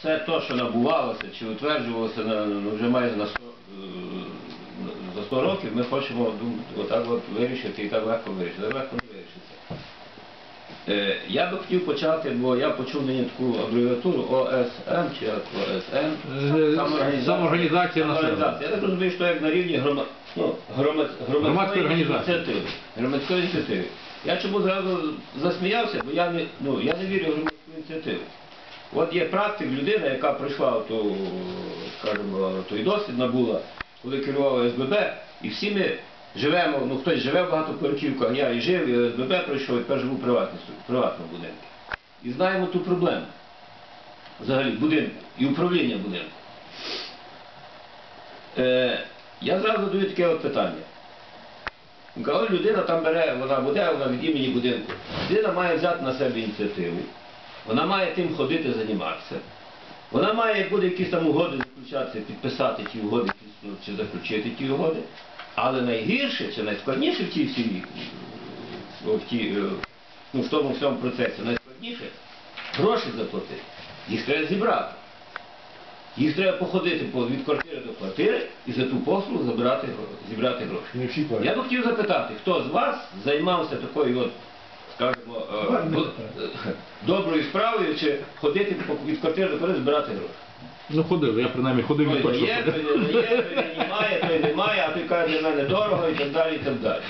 Все те, що набувалося чи утверджувалося на, ну, вже майже на 100, е, за 100 років, ми хочемо думати, отак от вирішити і так легко вирішити. Легко не вирішиться. Е, я би хотів почати, бо я почув нині таку абревіатуру ОСМ чи ОСН. Е, самоорганізація населення. Самоорганізація. Я так розумію, що як на рівні грома, ну, громад, Громадської організації. ініціативи. Громадської ініціативи. Я чому зразу засміявся, бо я не, ну, я не вірю в громадську ініціативу. От є практик, людина, яка пройшла ту, скажімо, той досвід набула, коли керувала СББ, і всі ми живемо, ну хтось живе в багатоповерхівках, я і жив, і СББ пройшов, і тепер живу в приватному будинку. І знаємо ту проблему. Взагалі, будинку і управління будинку. Е, я зразу задаю таке от питання. Коли людина там бере, вона буде, вона від імені будинку. Людина має взяти на себе ініціативу, вона має тим ходити, займатися. Вона має, як буде якісь там угоди заключатися, підписати ті угоди ну, чи заключити ті угоди. Але найгірше чи найскладніше в цій всій, е, в, тій, е, ну, в тому всьому процесі, найскладніше гроші заплатити. Їх треба зібрати. Їх треба походити від квартири до квартири і за ту послугу забрати, зібрати гроші. Не всі Я би хотів запитати, хто з вас займався такою от, скажімо, справою, чи ходити від квартири до квартири збирати гроші? Ну ходив, я принаймні ходив і Той точно є, ходив. той не є, той немає, той немає, а той каже, для мене дорого і так далі, і так далі.